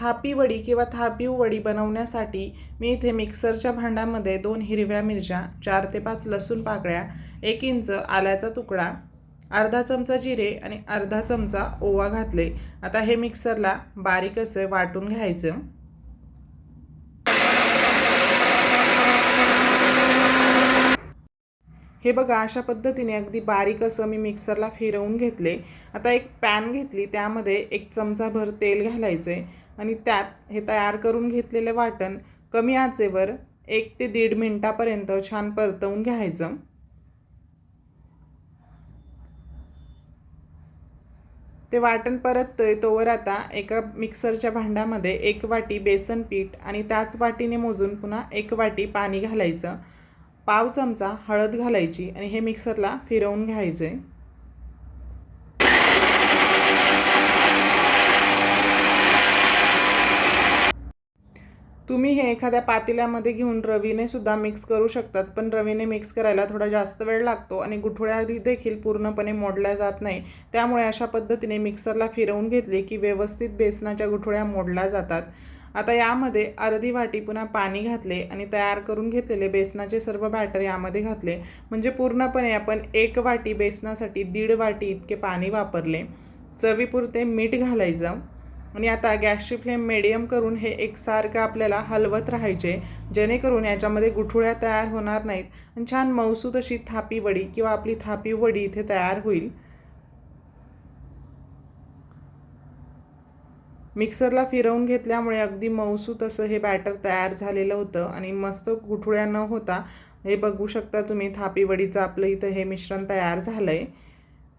थापी वडी. किंवा थापी वडी बनवण्यासाठी मी इथे मिक्सरच्या भांड्यामध्ये दोन हिरव्या मिरच्या चार ते पाच लसूण पाकळ्या एक इंच आल्याचा तुकडा अर्धा चमचा जिरे आणि अर्धा चमचा ओवा घातले. आता हे मिक्सरला बारीक असं वाटून घ्यायचं. हे बघा अशा पद्धतीने अगदी बारीक असं मी मिक्सरला फिरवून घेतले. आता एक पॅन घेतली त्यामध्ये एक चमचाभर तेल घालायचे आणि त्यात हे तयार करून घेतलेले वाटण कमी आचेवर एक ते दीड मिनटापर्यंत छान परतवून घ्यायचं. ते वाटण परततोय तोवर आता एका मिक्सरच्या भांड्यामध्ये एक वाटी बेसन पीठ आणि त्याच वाटीने मोजून पुन्हा एक वाटी पाणी घालायचं. पाव चमचा हळद घालायची आणि हे मिक्सरला फिरवून घ्यायचे. तुम्ही हे एखाद्या पातेल्यामध्ये घेऊन रवीने सुद्धा मिक्स करू शकतात पण रवीने मिक्स करायला थोडा जास्त वेळ लागतो आणि गुठळ्या देखील पूर्णपणे मोडल्या जात नाही. त्यामुळे अशा पद्धतीने मिक्सरला फिरवून घेतले की व्यवस्थित बेसनाच्या गुठळ्या मोडल्या जातात. आता यामध्ये अर्धी वाटी पुन्हा पाणी घातले आणि तयार करून घेतलेले बेसनाचे सर्व बॅटर यामध्ये घातले. म्हणजे पूर्णपणे आपण एक वाटी बेसनासाठी दीड वाटी इतके पाणी वापरले. चवीपुरते मीठ घालायचं. आणि आता गॅसची फ्लेम मिडियम करून हे एकसारखं आपल्याला हलवत राहायचे. जेणेकरून याच्यामध्ये गुठुळ्या तयार होणार नाहीत. आणि छान मौसूद अशी थापी वडी किंवा आपली थापी वडी इथे तयार होईल. मिक्सरला फिरवून घेतल्यामुळे अगदी मऊसूत असं हे बॅटर तयार झालेलं होतं आणि मस्त गुठुळ्या न होता हे बघू शकता तुम्ही थापीवडीचं आपलं इथं हे मिश्रण तयार झालं आहे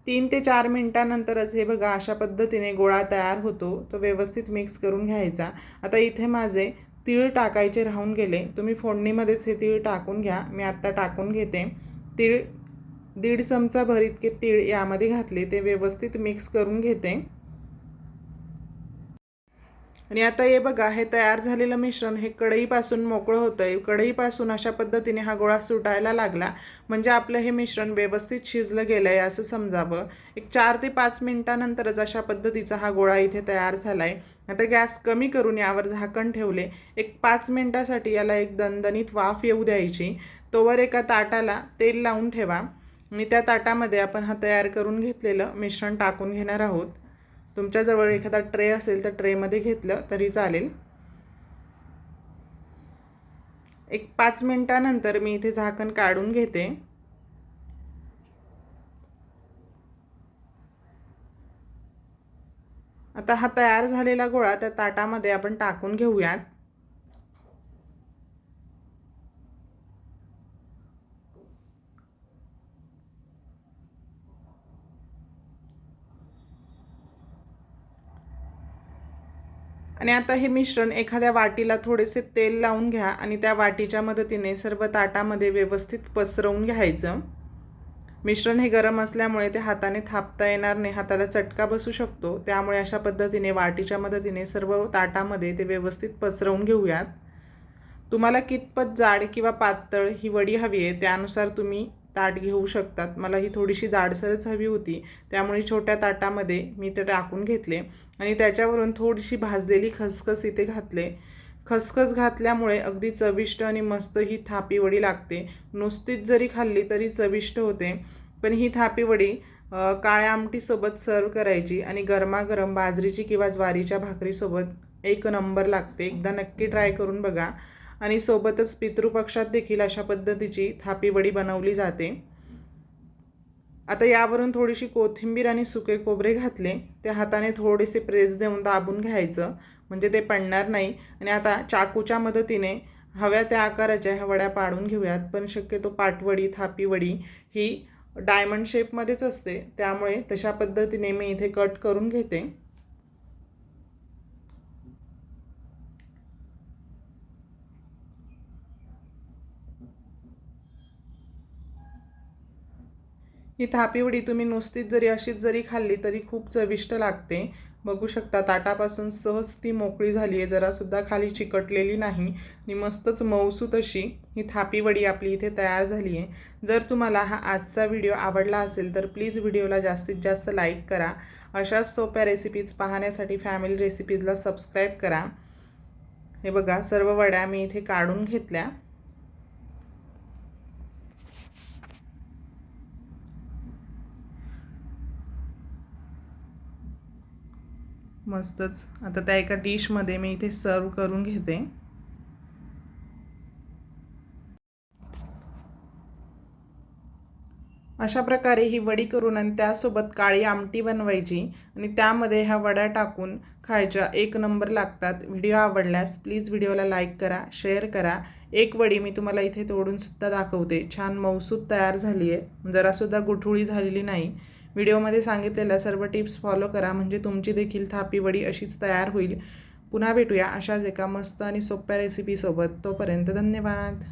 तीन ते चार मिनटानंतरच हे बघा अशा पद्धतीने गोळा तयार होतो तो व्यवस्थित मिक्स करून घ्यायचा. आता इथे माझे तीळ टाकायचे राहून गेले. तुम्ही फोडणीमध्येच हे तीळ टाकून घ्या. मी आत्ता टाकून घेते. तीळ दीड चमचा भर इतके तीळ यामध्ये घातले. ते व्यवस्थित मिक्स करून घेते. आणि आता हे बघा हे तयार झालेलं मिश्रण हे कढईपासून मोकळं होतं आहे कढईपासून अशा पद्धतीने हा गोळा सुटायला लागला. म्हणजे आपलं हे मिश्रण व्यवस्थित शिजलं गेलं आहे असं समजावं. एक चार ते पाच मिनटानंतरच अशा पद्धतीचा हा गोळा इथे तयार झाला आहे आता गॅस कमी करून यावर झाकण ठेवले. एक पाच मिनटासाठी याला एक दणदणीत वाफ येऊ द्यायची. तोवर एका ताटाला तेल लावून ठेवा. आणि त्या ताटामध्ये आपण हा तयार करून घेतलेलं मिश्रण टाकून घेणार आहोत. तुमच्याजवळ एखादा ट्रे असेल तर ट्रेमध्ये घेतलं तरी चालेल. एक पाच मिनटानंतर मी इथे झाकण काढून घेते. आता हा तयार झालेला गोळा त्या ताटामध्ये आपण टाकून घेऊयात. आणि आता हे मिश्रण एखाद्या वाटीला थोडेसे तेल लावून घ्या आणि त्या वाटीच्या मदतीने सर्व ताटामध्ये व्यवस्थित पसरवून घ्यायचं. मिश्रण हे गरम असल्यामुळे ते हाताने थापता येणार नाही हाताला चटका बसू शकतो. त्यामुळे अशा पद्धतीने वाटीच्या मदतीने सर्व ताटामध्ये ते व्यवस्थित पसरवून घेऊयात. तुम्हाला कितपत जाड किंवा पातळ ही वडी हवी आहे त्यानुसार तुम्ही ताट घेऊ शकतात. मला ही थोडीशी जाडसरच हवी होती. त्यामुळे छोट्या ताटामध्ये मी ते टाकून घेतले आणि त्याच्यावरून थोडीशी भाजलेली खसखस इथे घातले. खसखस घातल्यामुळे अगदी चविष्ट आणि मस्त ही थापीवडी लागते. नुसतीच जरी खाल्ली तरी चविष्ट होते. पण ही थापीवडी काळ्या आमटीसोबत सर्व करायची आणि गरमागरम बाजरीची किंवा ज्वारीच्या भाकरीसोबत एक नंबर लागते. एकदा नक्की ट्राय करून बघा. आणि सोबतच पितृपक्षात देखील अशा पद्धतीची थापीवडी बनवली जाते. आता यावरून थोडीशी कोथिंबीर आणि सुके कोबरे घातले. ते हाताने थोडेसे प्रेस देऊन दाबून घ्यायचं. म्हणजे ते पडणार नाही. आणि आता चाकूच्या मदतीने हव्या त्या आकाराच्या ह्या वड्या पाडून घेऊयात. पण शक्यतो पाटवडी थापीवडी ही डायमंड शेपमध्येच असते. त्यामुळे तशा पद्धतीने मी इथे कट करून घेते. ही थापीवडी तुम्ही नुसतीच जरी अशीच जरी खाल्ली तरी खूप चविष्ट लागते. बघू शकता ताटापासून सहज ती मोकळी झाली आहे. जरासुद्धा खाली चिकटलेली नाही. आणि मस्तच मऊसूत अशी ही थापीवडी आपली इथे तयार झाली आहे. जर तुम्हाला हा आजचा व्हिडिओ आवडला असेल तर प्लीज व्हिडिओला जास्तीत जास्त लाईक करा. अशाच सोप्या रेसिपीज पाहण्यासाठी फॅमिली रेसिपीजला सबस्क्राईब करा. हे बघा सर्व वड्या मी इथे काढून घेतल्या. मस्तच. आता त्या एका डिशमध्ये मी इथे सर्व करून घेते. अशा प्रकारे ही वडी करून आणि त्यासोबत काळी आमटी बनवायची आणि त्यामध्ये ह्या वड्या टाकून खायच्या एक नंबर लागतात. व्हिडिओ आवडल्यास प्लीज व्हिडिओला लाईक करा शेअर करा. एक वडी मी तुम्हाला इथे तोडून सुद्धा दाखवते. छान मौसूद तयार झाली आहे जरासुद्धा गुठुळी झालेली नाही. व्हिडिओमध्ये सांगितलेल्या सर्व टिप्स फॉलो करा म्हणजे तुमची देखील थापी वडी अशीच तयार होईल. पुन्हा भेटूया अशाच एका मस्त आणि सोप्या रेसिपीसोबत तोपर्यंत धन्यवाद.